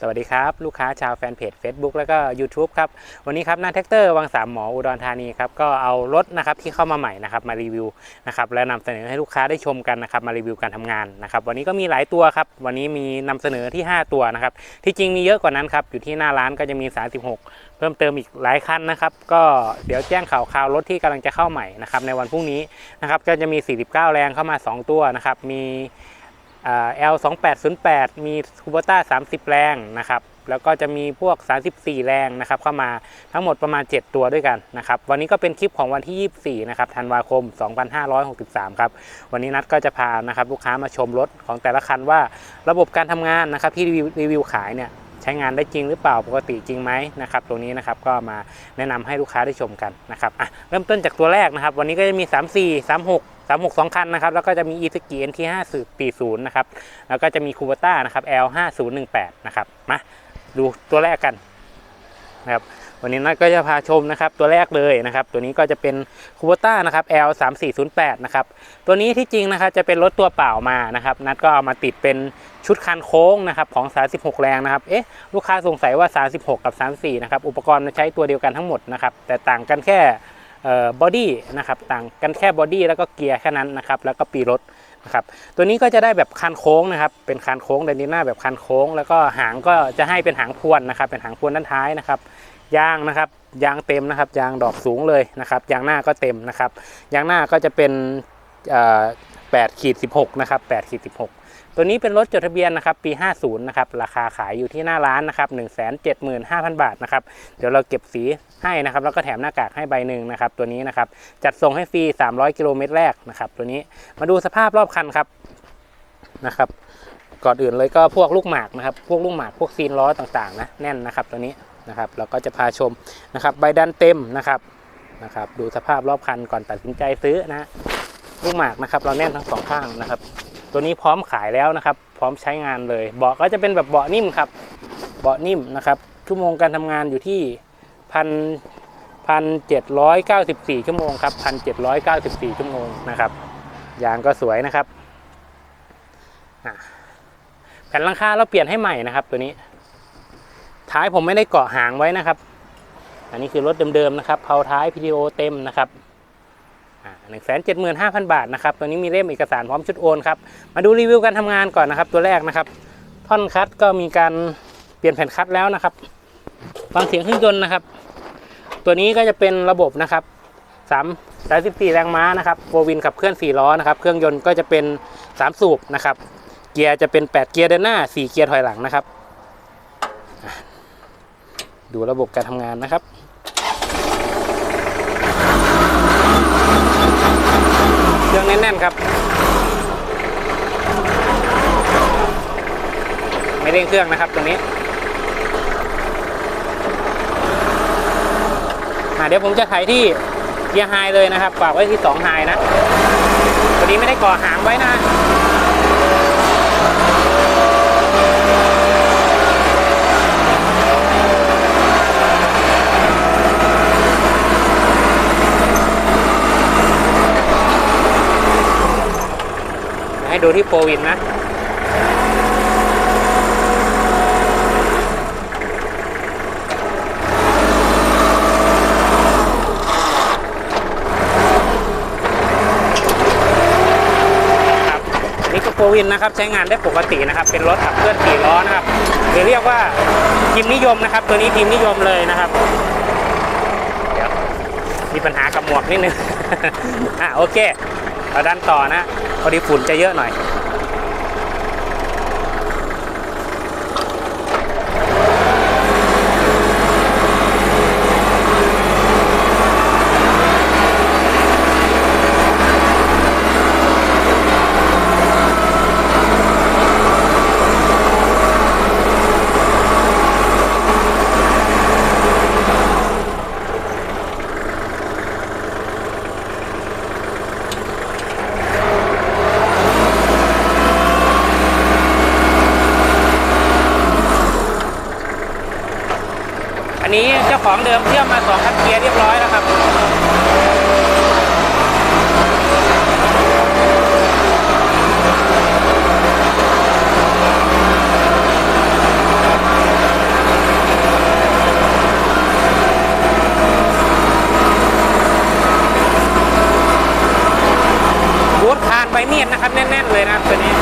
สวัสดีครับ ลูกค้าชาวแฟนเพจ Facebook แล้วก็ YouTube ครับ วันนี้ครับหน้าแท็กเตอร์วังสามหมออุดรธานีครับ ก็เอารถนะครับที่เข้ามาใหม่นะครับมารีวิวนะครับและนำเสนอให้ลูกค้าได้ชมกันนะครับมารีวิวการทำงานนะครับวันนี้ก็มีหลายตัวครับ วันนี้มีนำเสนอที่ 5 ตัวนะครับที่จริงมีเยอะกว่านั้นครับอยู่ที่หน้าร้านก็จะมี 36 เพิ่มเติมอีกหลายคันนะครับก็เดี๋ยวแจ้งข่าวคราวรถที่กำลังจะเข้าใหม่นะครับในวันพรุ่งนี้นะครับก็จะมี 49 แรงเข้ามา 2 ตัวนะครับมี L 2 8 0 8มีคูเบต้า30 แรงนะครับแล้วก็จะมีพวก 34 แรงนะครับเข้ามาทั้งหมดประมาณ 7 ตัวด้วยกันนะครับวันนี้ก็เป็นคลิปของวันที่ 24 นะครับธันวาคม 2563 ครับ วันนี้นัดก็จะพานะครับลูกค้ามาชมรถของแต่ละคันว่าระบบการทำงานนะครับที่รีวิวขายเนี่ย ช้งานได้จริงหรือเปล่าปกติจริงไหมนะครับตรงนี้นะครับก็มาแนะนำให้ลูกค้าได้ชมกันนะครับอะเริ่มต้นจากตัวแรกนะครับ วันนี้ก็จะมี 34 36 36 2 คันนะครับ แล้วก็จะมี e s k i NT 5 4 0นะครับ แล้วก็จะมีคูเบต้านะครับ L 5 0 1 8นะครับ มาดูตัวแรกกันนะครับ วันนี้นัดก็จะพาชมนะครับตัวแรกเลยนะครับ ตัวนี้ก็จะเป็นคูเบต้านะครับ L 3 4 0 8นะครับตัวนี้ที่จริงนะครับจะเป็นรถตัวเปล่ามานะครับ นัดก็เอามาติดเป็นชุดคันโค้งนะครับของ 36 แรงนะครับ เอ๊ะ ลูกค้าสงสัยว่า 36 กับ 34 นะครับ อุปกรณ์ใช้ตัวเดียวกันทั้งหมดนะครับ แต่ต่างกันแค่บอดี้นะครับต่างกันแค่บอดี้แล้วก็เกียร์แค่นั้นนะครับแล้วก็ปีรถนะครับตัวนี้ก็จะได้แบบคันโค้งนะครับเป็นคันโค้งเดนดิน่าแบบคันโค้ง แล้วก็หางก็จะให้เป็นหางพวนนะครับเป็นหางพวนด้านท้ายนะครับ ยางนะครับยางเต็มนะครับ ยางดอกสูงเลยนะครับ ยางหน้าก็เต็มนะครับ ยางหน้าก็จะเป็น8ขีด16นะครับ8ขีด16ตัวนี้เป็นรถจดทะเบียนนะครับปี 50 นะครับ ราคาขายอยู่ที่หน้าร้านนะครับ 175,000 บาทนะครับ เดี๋ยวเราเก็บสีให้นะครับ แล้วก็แถมหน้ากากให้ใบหนึ่งนะครับ ตัวนี้นะครับ จัดส่งให้ฟรี 300 กิโลเมตรแรกนะครับ ตัวนี้ มาดูสภาพรอบคันครับนะครับ ก่อนอื่นเลยก็พวกลูกหมากนะครับ พวกลูกหมาก พวกซีนล้อต่างๆนะ แน่นนะครับ ตัวนี้ นะครับเราก็จะพาชมนะครับใบดันเต็มนะครับนะครับดูสภาพรอบคันก่อนตัดสินใจซื้อนะลูกหมากนะครับเราแน่นทั้งสองข้างนะครับ ตัวนี้พร้อมขายแล้วนะครับ พร้อมใช้งานเลย เบาะก็จะเป็นแบบเบาะนิ่มครับ เบาะนิ่มนะครับชั่วโมงการทำงานอยู่ที่พันพันเจ็ดร้อยเก้าสิบสี่ชั่วโมงครับพันเจ็ดร้อยเก้าสิบสี่ชั่วโมงนะครับยางก็สวยนะครับแผ่นหลังคาเราเปลี่ยนให้ใหม่นะครับตัวนี้ ท้ายผมไม่ได้เกาะหางไว้นะครับ อันนี้คือรถเดิมๆนะครับเผาท้าย PTO เต็มนะครับหนึ่งแสนเจ็ดหมื่นห้าพันบาทนะครับ ตัวนี้มีเล่มเอกสารพร้อมชุดโอนครับ มาดูรีวิวการทำงานก่อนนะครับ ตัวแรกนะครับ ท่อนคัดก็มีการเปลี่ยนแผ่นคัดแล้วนะครับ ฟังเสียงเครื่องยนต์นะครับ ตัวนี้ก็จะเป็นระบบนะครับสามสามสิบสี่แรงม้านะครับโฟวินขับเคลื่อนสี่ล้อนะครับ เครื่องยนต์ก็จะเป็นสามสูบนะครับ เกียร์จะเป็นแปดเกียร์เดินหน้าสี่เกียร์ถอยหลังนะครับ ดูระบบการทำงานนะครับเครื่องแน่นๆครับ ไม่เร่งเครื่องนะครับตรงนี้เดี๋ยวผมจะไถที่เกียร์ไฮเลยนะครับฝากไว้ที่2ไฮนะ ตัวนี้ไม่ได้ก่อหางไว้นะ ให้ดูที่โฟวินนะนี่ก็โฟวินนะครับใช้งานได้ปกตินะครับ เป็นรถขับเคลื่อนสี่ล้อนะครับหรือเรียกว่าทีมนิยมนะครับ ตัวนี้ทีมนิยมเลยนะครับมีปัญหากับหมวกนิดนึง อะโอเค เราดันต่อนะ พอดีฝุ่นจะเยอะหน่อย ของเดิมเชื่อมมา2คันเกียร์เรียบร้อยแล้วครับบูทคานไปเนีดนะครับแน่นๆเลยนะตัวนี้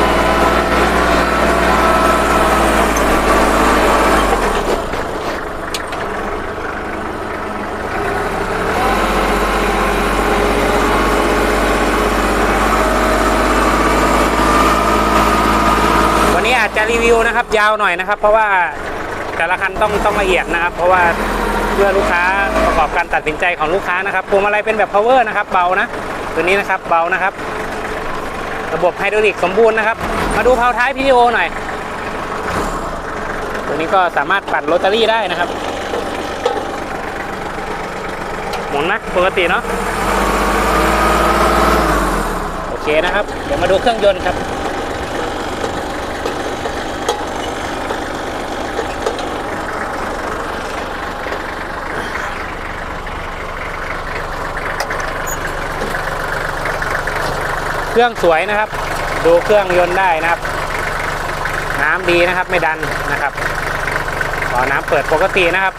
รีวิวนะครับยาวหน่อยนะครับ เพราะว่าแต่ละคันต้องต้องละเอียดนะครับ เพราะว่าเพื่อลูกค้าประกอบการตัดสินใจของลูกค้านะครับพวงมาลัยเป็นแบบ power นะครับเบานะตัวนี้นะครับเบานะครับ ระบบไฮดรอลิกสมบูรณ์นะครับ มาดูเพาท้าย PTO หน่อย ตัวนี้ก็สามารถปั่นโรตารี่ได้นะครับ หมุนนะปกติเนาะโอเคนะครับ เดี๋ยวมาดูเครื่องยนต์ครับ เครื่องสวยนะครับ ดูเครื่องยนต์ได้นะครับ น้ำดีนะครับไม่ดันนะครับขอน้ำเปิดปกตินะครับ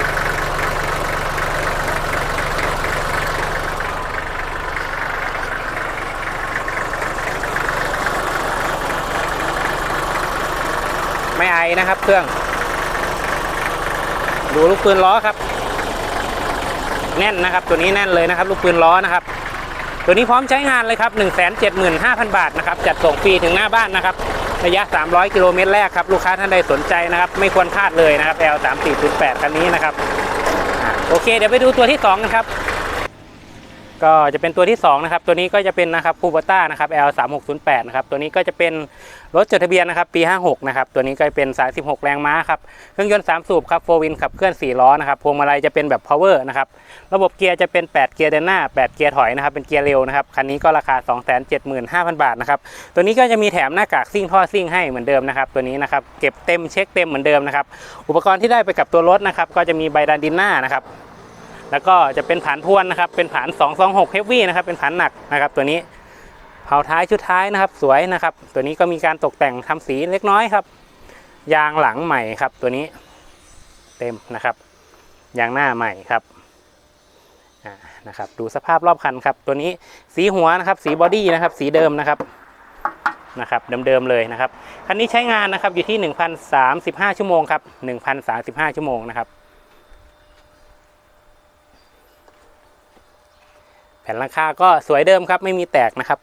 ไม่ไอนะครับเครื่อง ดูลูกปืนล้อครับ แน่นนะครับ ตัวนี้แน่นเลยนะครับ ลูกปืนล้อนะครับ ตัวนี้พร้อมใช้งานเลยครับ 175,000 บาทนะครับ จัดส่งฟรีถึงหน้าบ้านนะครับ ระยะ 300 กิโลเมตรแรกครับ ลูกค้าท่านใดสนใจนะครับ ไม่ควรพลาดเลยนะครับ L 3 4 0 8 คันนี้นะครับ โอเค เดี๋ยวไปดูตัวที่ 2 กันครับ ก็จะเป็นตัวที่2นะครับตัวนี้ก็จะเป็นนะครับคูบต้านะครับ L 3 6 0 8นะครับตัวนี้ก็จะเป็นรถจดทะเบียนนะครับปี 56นะครับตัวนี้ก็เป็นสาย16แรงม้าครับเครื่องยนต์3สูบครับโฟวินขับเคลื่อน4ล้อนะครับพวงมาลัยจะเป็นแบบ power นะครับระบบเกียร์จะเป็น 8 เกียร์เดินหน้า 8 เกียร์ถอยนะครับเป็นเกียร์เร็วนะครับคันนี้ก็ราคา 275,000 บาทนะครับตัวนี้ก็จะมีแถมหน้ากากซิ่งท่อซิ่งให้เหมือนเดิมนะครับตัวนี้นะครับเก็บเต็มเช็คเต็มเหมือนเดิมนะครับอุปกรณ์ที่ได้ไปกับตัวรถนะครับก็จะมีใบดันดินหน้านะครับ แล้วก็จะเป็นผานทวนนะครับ เป็นผาน 226 Heavy นะครับ เป็นผานหนักนะครับ ตัวนี้เผาท้ายชุดท้ายนะครับ สวยนะครับ ตัวนี้ก็มีการตกแต่งทำสีเล็กน้อยครับ ยางหลังใหม่ครับ ตัวนี้เต็มนะครับ ยางหน้าใหม่ครับนะครับ ดูสภาพรอบคันครับ ตัวนี้สีหัวนะครับ สีบอดี้นะครับ สีเดิมนะครับนะครับเดิมๆเลยนะครับคันนี้ใช้งานนะครับอยู่ที่ 1,035 ชั่วโมงครับ1,035 ชั่วโมงนะครับ แผ่นหลังคาก็สวยเดิมครับ ไม่มีแตกนะครับ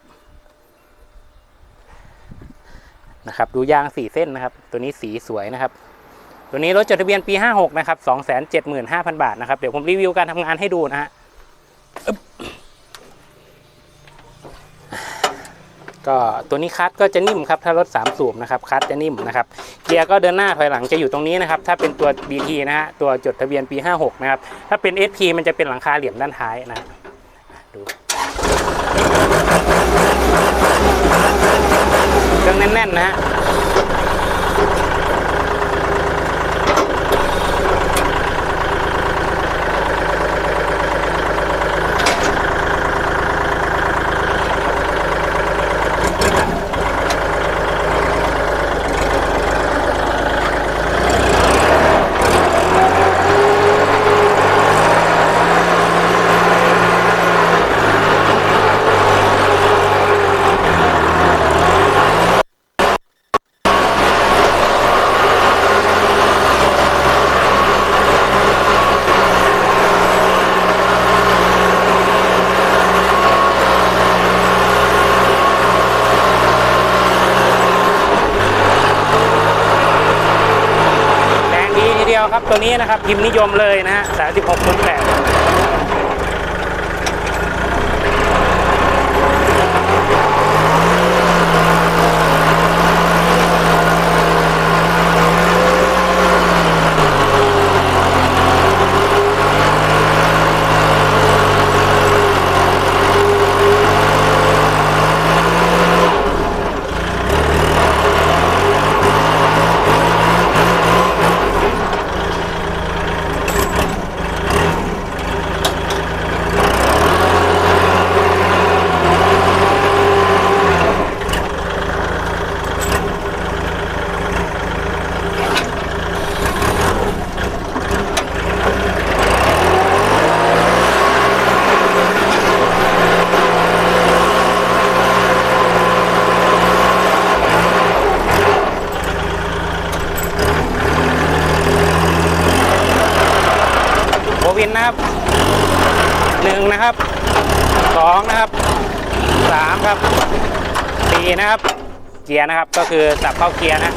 นะครับ ดูยางสี่เส้นนะครับ ตัวนี้สีสวยนะครับ ตัวนี้รถจดทะเบียนปี 56 นะครับ 275,000 บาทนะครับ เดี๋ยวผมรีวิวการทำงานให้ดูนะฮะก็ตัวนี้คัดก็จะนิ่มครับ ถ้ารถ 3 สูบนะครับคัดจะนิ่มนะครับ เกียร์ก็เดินหน้าถอยหลังจะอยู่ตรงนี้นะครับ ถ้าเป็นตัว BT นะฮะตัวจดทะเบียนปี 56 นะครับ ถ้าเป็น SP มันจะเป็นหลังคาเหลี่ยมด้านท้ายนะฮะ ดูเครื่องแน่นๆนะฮะ ตัวนี้นะครับพิมพ์นิยมเลยนะฮะ36คนแปด นะครับหนึ่งนะครับสองนะครับสามครับสี่นะครับ เกียร์นะครับก็คือสับเข้าเกียร์นะ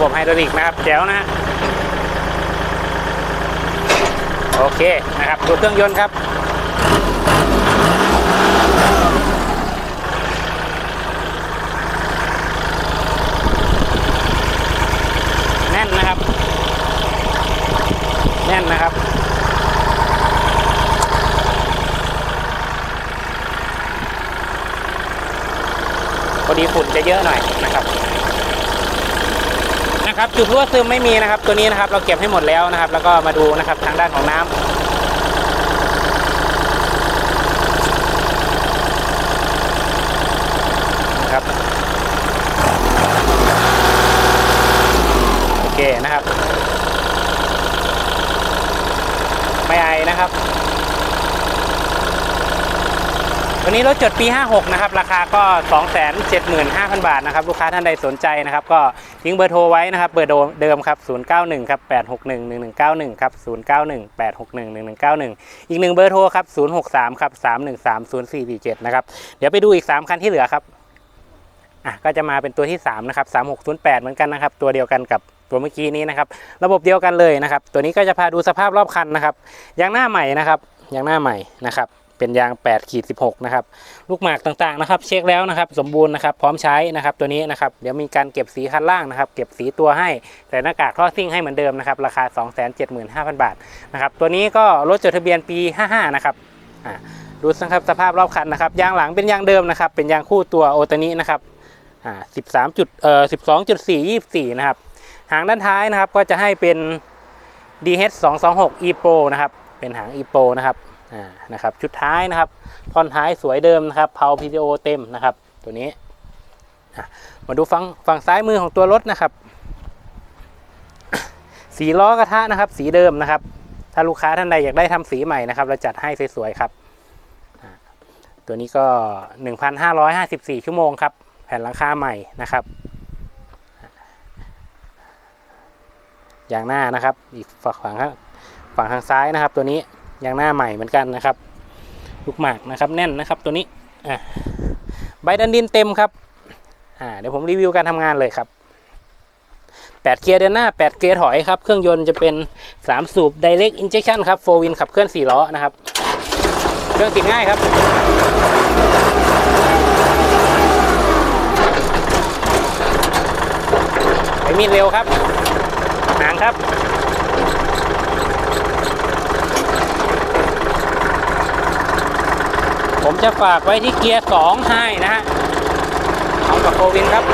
รับระบบไฮดรอลิกนะครับแจ๋วนะฮะโอเคนะครับดูเครื่องยนต์ครับแน่นนะครับ แน่นนะครับพอดีฝุ่นจะเยอะหน่อยนะครับ นะครับจุดรั่วซึมไม่มีนะครับ ตัวนี้นะครับเราเก็บให้หมดแล้วนะครับ แล้วก็มาดูนะครับทางด้านของน้ำนะครับโอเคนะครับ ไม่ไอนะครับวันนี้รถจดปี 56 นะครับ ราคาก็ 275,000 บาทนะครับ ลูกค้าท่านใดสนใจนะครับ ก็ ทิ้งเบอร์โทรไว้นะครับ เบอร์เดิมครับ 091 ครับ 861 1191 ครับ 091 861 1191 อีกหนึ่งเบอร์โทรครับ 063 ครับ 313 0447 นะครับ เดี๋ยวไปดูอีก 3 คันที่เหลือครับ อะ ก็จะมาเป็นตัวที่ 3 นะครับ 3608 เหมือนกันนะครับ ตัวเดียวกันกับตัวเมื่อกี้นี้นะครับ ระบบเดียวกันเลยนะครับ ตัวนี้ก็จะพาดูสภาพรอบคันนะครับ ยางหน้าใหม่นะครับ ยางหน้าใหม่นะครับ เป็นยาง8ขีด16นะครับลูกหมากต่างๆนะครับ เช็คแล้วนะครับ สมบูรณ์นะครับ พร้อมใช้นะครับ ตัวนี้นะครับเดี๋ยวมีการเก็บสีคันล่างนะครับ เก็บสีตัวให้แต่หน้ากากท่อซิ่งให้เหมือนเดิมนะครับ ราคา 275,000 บาทนะครับ ตัวนี้ก็รถจดทะเบียนปี 55 นะครับอ่าดูนะครับสภาพรอบคันนะครับยางหลังเป็นยางเดิมนะครับ เป็นยางคู่ตัวโอตานินะครับอ่า13จุดเอ่อ12.4 24นะครับหางด้านท้ายนะครับก็จะให้เป็น DH 226 E Pro นะครับเป็นหาง E Pro นะครับ นะครับชุดท้ายนะครับท่อนท้ายสวยเดิมนะครับเพา PTO เต็มนะครับ ตัวนี้มาดูฝั่งฝั่งซ้ายมือของตัวรถนะครับ สีล้อกระทะนะครับ สีเดิมนะครับ ถ้าลูกค้าท่านใดอยากได้ทำสีใหม่นะครับ เราจัดให้สวยๆครับ ตัวนี้ก็ 1,554 ชั่วโมงครับ แผ่นหลังคาใหม่นะครับอย่างหน้านะครับ อีกฝั่งฝั่งข้างฝั่งทางซ้ายนะครับ ตัวนี้ ยางหน้าใหม่เหมือนกันนะครับ ลูกหมากนะครับแน่นนะครับตัวนี้อะใบดันดินเต็มครับอ่าเดี๋ยวผมรีวิวการทำงานเลยครับ8เกียร์เดินหน้า 8 เกียร์ถอยครับ เครื่องยนต์จะเป็น 3 สูบ direct injection ครับ4 win ขับเคลื่อน 4 ล้อนะครับ เครื่องติดง่ายครับ ไปมีดเร็วครับ หางครับ ผมจะฝากไว้ที่เกียร์ 2 ให้นะฮะเอากับโควินครับ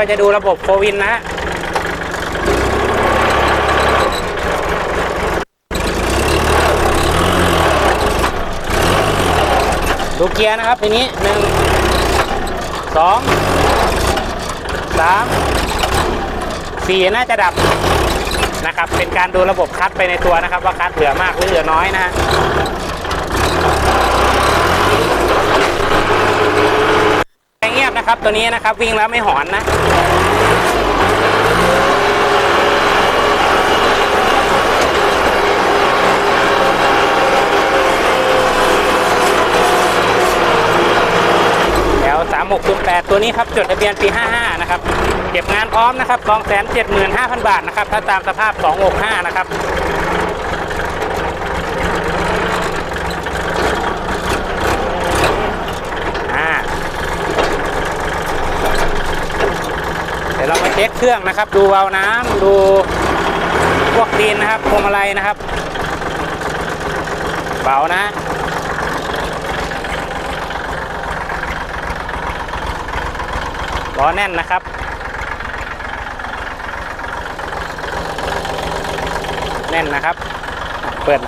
ก็จะดูระบบโควินนะฮะดูเกียร์นะครับทีนี้หนึ่งสองสามสี่น่าจะดับนะครับ เป็นการดูระบบคัดไปในตัวนะครับ ว่าคัดเหลือมากหรือเหลือน้อยนะฮะ เงียบนะครับ ตัวนี้นะครับวิ่งแล้วไม่หอนนะแล้ว3608 ตัวนี้ครับจดทะเบียนปี 55 นะครับ เก็บงานพร้อมนะครับ275,000 บาทนะครับ ถ้าตามสภาพ 265 นะครับ อ่า เดี๋ยวเรามาเช็คเครื่องนะครับ ดูวาล์วน้ำดูพวกดินนะครับพวงมาลัยนะครับเบานะล้อแน่นนะครับแน่นนะครับ เปิด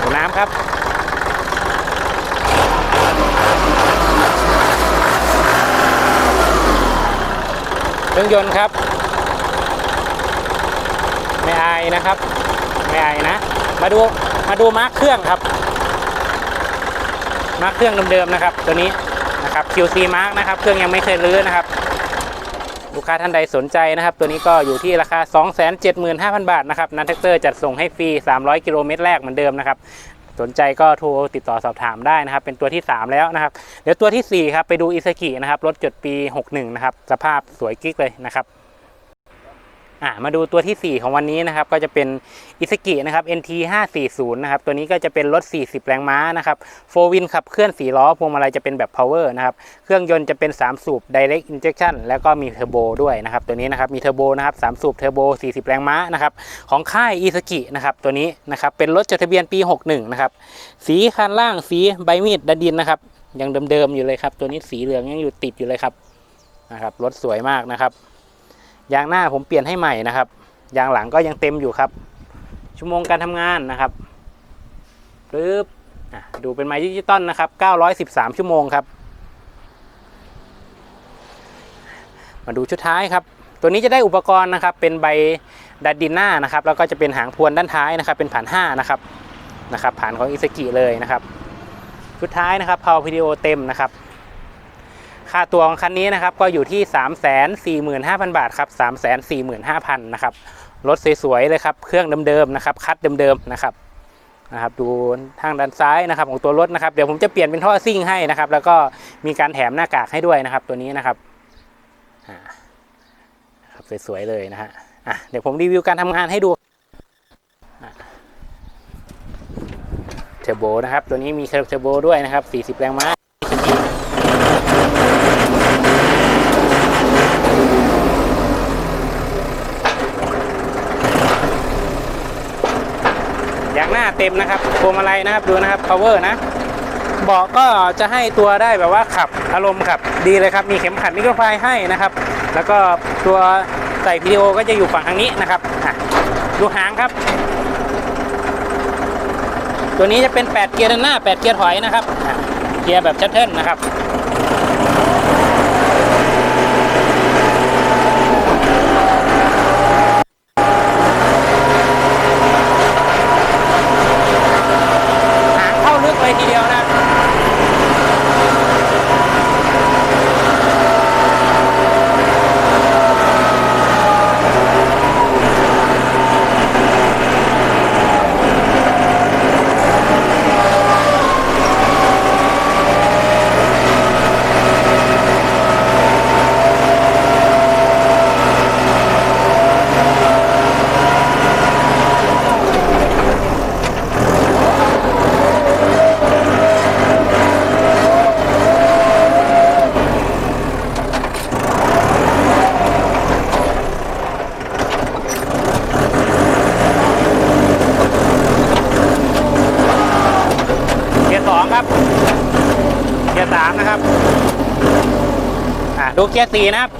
ดูน้ำครับ รื่องยนต์ครับ ไม่อายนะครับ ไม่อายนะ มาดูมาดูมาร์คเครื่องครับมาร์คเครื่องเดิมๆนะครับ ตัวนี้นะครับ QC Mark นะครับ เครื่องยังไม่เคยรื้อนะครับ ลูกค้าท่านใดสนใจนะครับ ตัวนี้ก็อยู่ที่ราคา 275,000 บาทนะครับนันแท็กเตอร์จัดส่งให้ฟรี 300 กิโลเมตรแรกเหมือนเดิมนะครับ สนใจก็โทรติดต่อสอบถามได้นะครับ เป็นตัวที่ 3 แล้วนะครับ เดี๋ยวตัวทีสี่4ครับไปดูอิซากินะครับรถจดปี 61 นะครับ สภาพสวยกิ๊กเลยนะครับ อ่ามาดูตัวทีสี่ 4 ของวันนี้นะครับ ก็จะเป็นอิซากินะครับ NT 540นะครับ ตัวนี้ก็จะเป็นรถ 40 แรงม้านะครับโฟวินขับเคลื่อน 4 ล้อ พวงมาลัยจะเป็นแบบ power นะครับ เครื่องยนต์จะเป็น 3 สูบ direct injection แล้วก็มีเทอร์โบด้วยนะครับ ตัวนี้นะครับ มีเทอร์โบนะครับ 3 สูบเทอร์โบ 40 แรงม้านะครับ ของค่ายอิซากินะครับ ตัวนี้นะครับ เป็นรถจดทะเบียนปี 61 นะครับ สีคันล่างสีใบมีดดดินนะครับ ยังเดิมๆอยู่เลยครับ ตัวนี้สีเหลืองยังอยู่ติดอยู่เลยครับ นะครับ รถสวยมากนะครับ ยางหน้าผมเปลี่ยนให้ใหม่นะครับ ยางหลังก็ยังเต็มอยู่ครับ ชั่วโมงการทำงานนะครับปึ๊บดูเป็นไม้ดิจิตอลนะครับ 913 ชั่วโมงครับ มาดูชุดท้ายครับ ตัวนี้จะได้อุปกรณ์นะครับ เป็นใบดัดดินหน้านะครับ แล้วก็จะเป็นหางพวนด้านท้ายนะครับ เป็นผ่าน 5 นะครับ นะครับ ผ่านของอิซากิเลยนะครับ ชุดท้ายนะครับพาววิดีโอเต็มนะครับ ค่าตัวของคันนี้นะครับก็อยู่ที่ 3 4 5 0 0 0 บาทครับ3 4 5 0 0 0นะครับรถสวยๆเลยครับเครื่องเดิมๆนะครับคัดเดิมๆนะครับนะครับดูทางด้านซ้ายนะครับของตัวรถนะครับเดี๋ยวผมจะเปลี่ยนเป็นท่อซิ่งให้นะครับ แล้วก็มีการแถมหน้ากากให้ด้วยนะครับ ตัวนี้นะครับครับสวยๆเลยนะฮะอะเดี๋ยวผมรีวิวการทำงานให้ดูเทอร์โบนะครับ ตัวนี้มีเทอร์โบด้วยนะครับ 40 แรงม้า ยางหน้า เต็มนะครับพวงมาลัยนะครับดูนะครับ power นะเบาะก็จะให้ตัวได้แบบว่าขับอารมณ์ขับดีเลยครับ มีเข็มขัดนิกรไฟให้นะครับ แล้วก็ตัวใส่วิดีโอก็จะอยู่ฝั่งทางนี้นะครับดูหางครับ ตัวนี้จะเป็น 8 เกียร์ด้านหน้า 8 เกียร์ถอยนะครับ เกียร์แบบชัตเทิลนะครับ เกียร์สี่นะครับ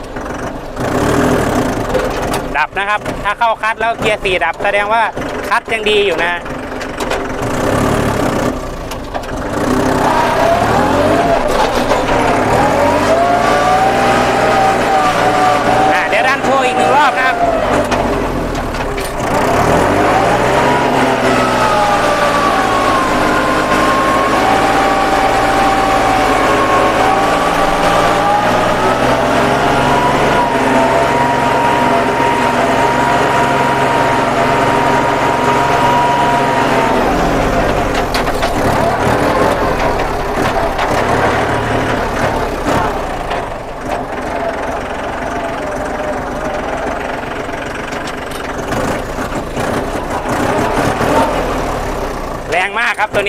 ดับนะครับ ถ้าเข้าคัดแล้วเกียร์สี่ดับ แสดงว่าคัดยังดีอยู่นะเดี๋ยวดันโชว์อีกหนึ่งรอบนะครับ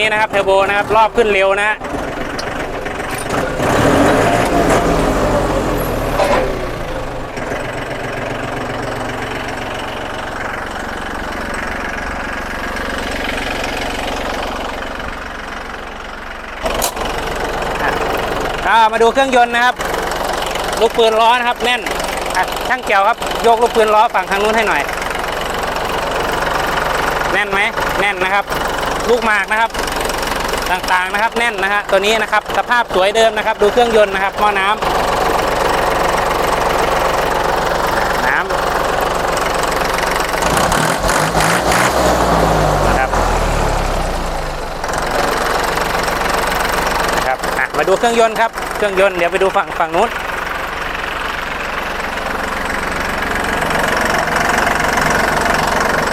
เทอร์โบนะครับรอบขึ้นเร็วนะฮะมาดูเครื่องยนต์นะครับ ลูกปืนล้อนะครับ แน่นช่างเกี่ยวครับโยกลูกปืนล้อฝั่งทางนู้นให้หน่อย แน่นไหมแน่นนะครับ ลูกหมากนะครับ ต่างๆนะครับ แน่นนะฮะตัวนี้นะครับสภาพสวยเดิมนะครับ ดูเครื่องยนต์นะครับหม้อน้ำน้ำนะครับนะครับอะมาดูเครื่องยนต์ครับเครื่องยนต์เดี๋ยวไปดูฝั่งฝั่งนู้น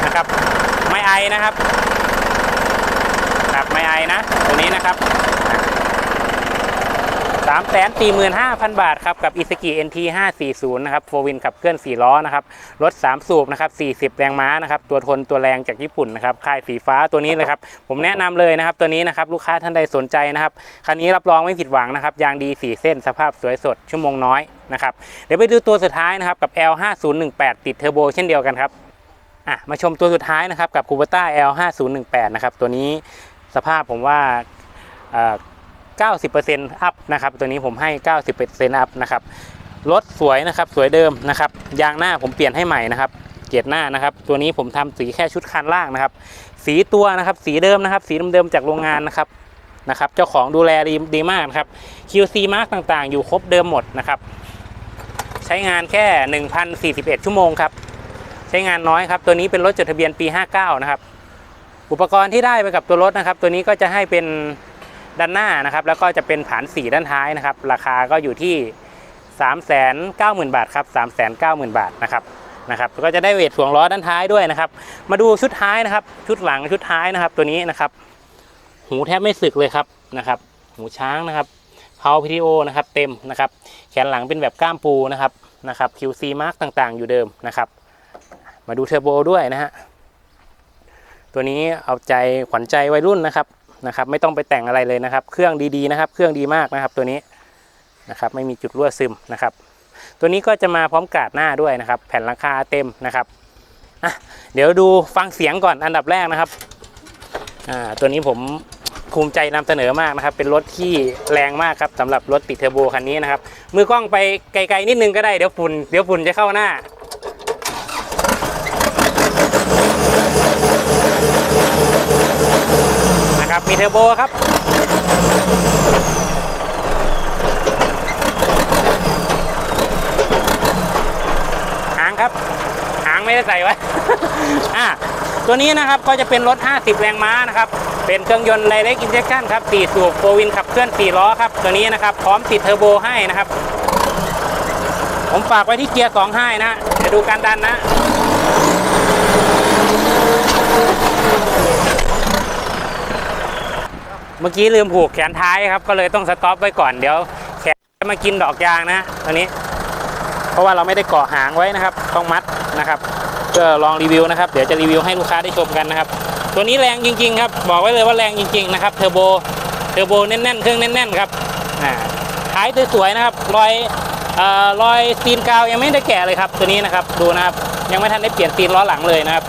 นะครับ ไม่ไอนะครับ นะตัวนี้นะครับ3 4 5 0 0 0 บาทครับกับ i s u z u NT 540นะครับโฟวินขับเคลื่อน 4 ล้อนะครับรถ 3 สูบนะครับ40 แรงม้านะครับตัวทนตัวแรงจากญี่ปุ่นนะครับค่ายสีฟ้าตัวนี้เลยครับ ผมแนะนำเลยนะครับ ตัวนี้นะครับลูกค้าท่านใดสนใจนะครับ คันนี้รับรองไม่ผิดหวังนะครับ ยางดี 4 เส้นสภาพสวยสด ชั่วโมงน้อยนะครับเดี๋ยวไปดูตัวสุดท้ายนะครับกับ L5018 ติดเทอร์โบเช่นเดียวกันครับอะมาชมตัวสุดท้ายนะครับกับ Kubota L5018 นะครับตัวนี้ สภาพผมว่า90%อัพนะครับ ตัวนี้ผมให้ 90%อัพนะครับ รถสวยนะครับ สวยเดิมนะครับ ยางหน้าผมเปลี่ยนให้ใหม่นะครับ เกียรหน้านะครับ ตัวนี้ผมทำสีแค่ชุดคันล่างนะครับ สีตัวนะครับ สีเดิมนะครับ สีเดิมๆจากโรงงานนะครับ นะครับ เจ้าของดูแลดีดีมากนะครับ QC mark ต่างๆ อยู่ครบเดิมหมดนะครับ ใช้งานแค่ 1,041 ชั่วโมงครับ ใช้งานน้อยครับ ตัวนี้เป็นรถจดทะเบียนปี 59 นะครับ อุปกรณ์ที่ได้ไปกับตัวรถนะครับ ตัวนี้ก็จะให้เป็นด้านหน้านะครับ แล้วก็จะเป็นผานสีด้านท้ายนะครับ ราคาก็อยู่ที่ 390,000 บาทครับ390,000 บาทนะครับนะครับ ก็จะได้เวทถ่วงล้อด้านท้ายด้วยนะครับ มาดูชุดท้ายนะครับ ชุดหลังชุดท้ายนะครับ ตัวนี้นะครับ หูแทบไม่สึกเลยครับนะครับ หูช้างนะครับเพาพีทีโอนะครับเต็มนะครับ แขนหลังเป็นแบบก้ามปูนะครับนะครับ QC mark ต่างๆ อยู่เดิมนะครับ มาดูเทอร์โบด้วยนะฮะ ตัวนี้เอาใจขวัญใจวัยรุ่นนะครับนะครับไม่ต้องไปแต่งอะไรเลยนะครับ เครื่องดีๆนะครับ เครื่องดีมากนะครับ ตัวนี้นะครับไม่มีจุดรั่วซึมนะครับ ตัวนี้ก็จะมาพร้อมกาดหน้าด้วยนะครับ แผ่นหลังคาเต็มนะครับอะเดี๋ยวดูฟังเสียงก่อนอันดับแรกนะครับอ่าตัวนี้ผมภูมิใจนำเสนอมากนะครับ เป็นรถที่แรงมากครับสำหรับรถติดเทอร์โบคันนี้นะครับมือกล้องไปไกลๆนิดนึงก็ได้เดี๋ยวฝุ่นเดี๋ยวฝุ่นจะเข้าหน้า นะ ครับ มีเทอร์โบครับ หางครับ หางไม่ได้ใส่ไว้ อะตัวนี้นะครับก็จะเป็นรถ 50 แรงม้านะครับ เป็นเครื่องยนต์ Direct Injection ครับ4สูบโฟวินขับเคลื่อน 4 ล้อครับ ตัวนี้นะครับ พร้อมติดเทอร์โบให้นะครับ ผมฝากไว้ที่เกียร์ 2 ให้นะ เดี๋ยวดูการดันนะ เมื่อกี้ลืมผูกแขนท้ายครับ ก็เลยต้องสต็อปไว้ก่อนเดี๋ยว แขนจะมากินดอกยางนะตัวนี้ เพราะว่าเราไม่ได้เกาะหางไว้นะครับ ต้องมัดนะครับเพื่อลองรีวิวนะครับ เดี๋ยวจะรีวิวให้ลูกค้าได้ชมกันนะครับ ตัวนี้แรงจริง ๆ ครับ บอกไว้เลยว่าแรงจริง ๆ นะครับเทอร์โบเทอร์โบแน่นๆเครื่องแน่นๆครับอ่าท้ายสวยๆนะครับรอยเอ่อรอยซีนกาวยังไม่ได้แกะเลยครับ ตัวนี้นะครับดูนะครับยังไม่ทันได้เปลี่ยนซีนล้อหลังเลยนะครับ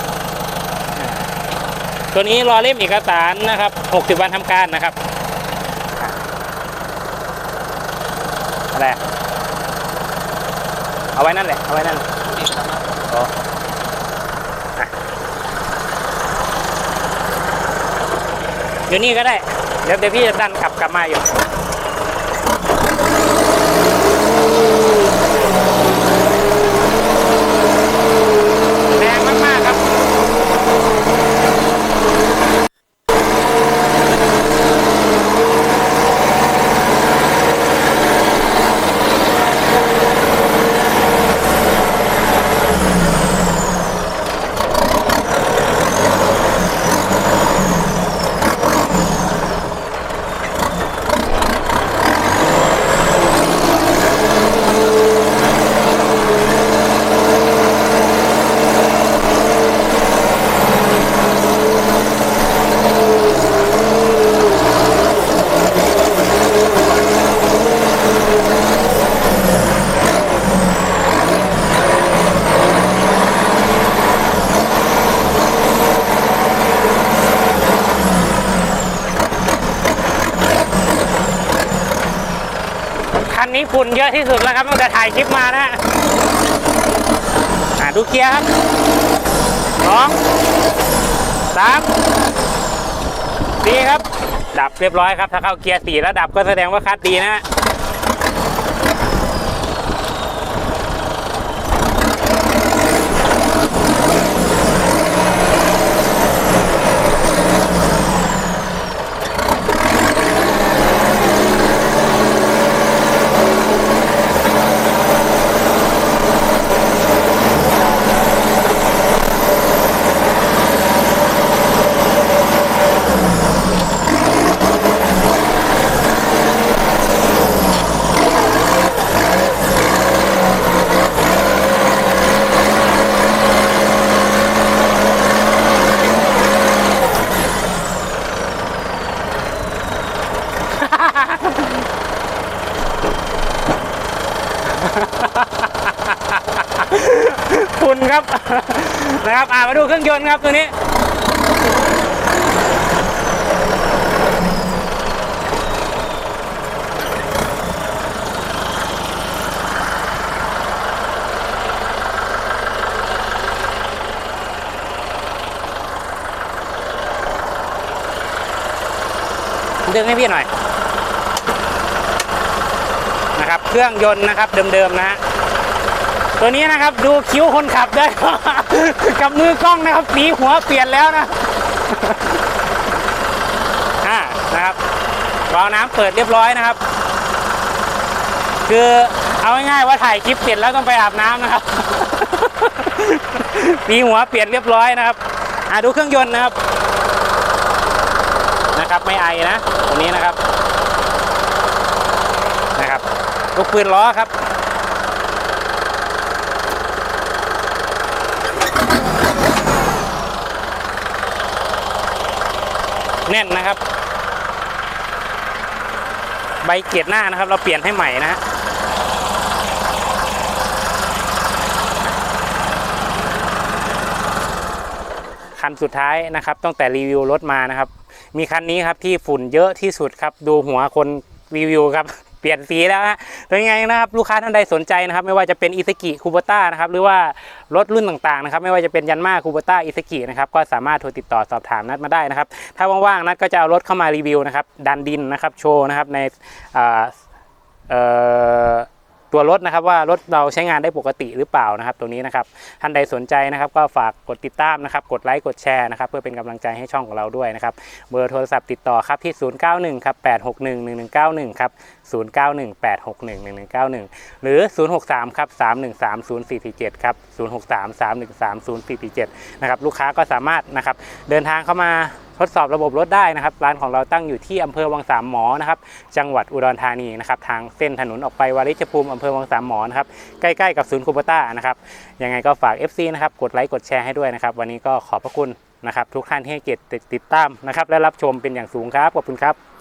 ตัวนี้รอเล่มเอกสารนะครับ 60 วันทำการนะครับอ่าอะไรเอาไว้นั่นแหละ เอาไว้นั่นอ๋ออะเดี๋ยวนี้ก็ได้ เดี๋ยวเดี๋ยวพี่จะดันกลับกลับมาอยู่ ฝุ่นเยอะที่สุดแล้วครับตั้งแต่ถ่ายคลิปมานะฮะดูเกียร์ครับสองสามสี่ครับ ดับเรียบร้อยครับ ถ้าเข้าเกียร์สี่แล้วดับก็แสดงว่าคัดดีนะฮะ มาดูเครื่องยนต์ครับตัวนี้ ดึงให้พี่หน่อย นะครับ เครื่องยนต์นะครับเดิมๆนะฮะ ตัวนี้นะครับดูคิ้วคนขับได้ กับมือกล้องนะครับสีหัวเปลี่ยนแล้วนะอ่านะครับวาล์วน้ำเปิดเรียบร้อยนะครับ คือเอาง่ายๆว่าถ่ายคลิปเสร็จแล้วต้องไปอาบน้ำนะครับสีหัวเปลี่ยนเรียบร้อยนะครับอ่าดูเครื่องยนต์นะครับ นะครับไม่ไอนะตัวนี้นะครับ นะครับลูกปืนล้อครับ แน่นนะครับ ใบเกียรหน้านะครับ เราเปลี่ยนให้ใหม่นะฮะคันสุดท้ายนะครับตั้งแต่รีวิวรถมานะครับ มีคันนี้ครับที่ฝุ่นเยอะที่สุดครับ ดูหัวคนรีวิวครับ เปลี่ยนสีแล้วฮะเป็นไงนะครับลูกค้าท่านใดสนใจนะครับ ไม่ว่าจะเป็นอิสกิคูโบต้านะครับหรือว่ารถรุ่นต่างๆนะครับ ไม่ว่าจะเป็นยันมาคูโบต้าอิสกินะครับก็สามารถโทรติดต่อสอบถามนัดมาได้นะครับ ถ้าว่างๆนัดก็จะเอารถเข้ามารีวิวนะครับดันดินนะครับโชว์นะครับในอ่าเอ่อ ตัวรถนะครับว่ารถเราใช้งานได้ปกติหรือเปล่านะครับ ตรงนี้นะครับท่านใดสนใจนะครับ ก็ฝากกดติดตามนะครับ กดไลค์กดแชร์นะครับ เพื่อเป็นกำลังใจให้ช่องของเราด้วยนะครับ เบอร์โทรศัพท์ติดต่อครับที่ 091ครับ861 1191ครับ091 861 1191 หรือ 063ครับ313 0447ครับ063 313 0447นะครับลูกค้าก็สามารถนะครับเดินทางเข้ามา ทดสอบระบบรถได้นะครับ ร้านของเราตั้งอยู่ที่อำเภอวังสามหมอนะครับจังหวัดอุดรธานีนะครับทางเส้นถนนออกไปวาริชภูมิอำเภอวังสามหมอนะครับใกล้ๆกับศูนย์คูปต้านะครับยังไงก็ฝาก FC นะครับกดไลค์กดแชร์ให้ด้วยนะครับ วันนี้ก็ขอบพระคุณนะครับ ทุกท่านที่ให้เกียรติติดตามนะครับและรับชมเป็นอย่างสูงครับขอบคุณครับ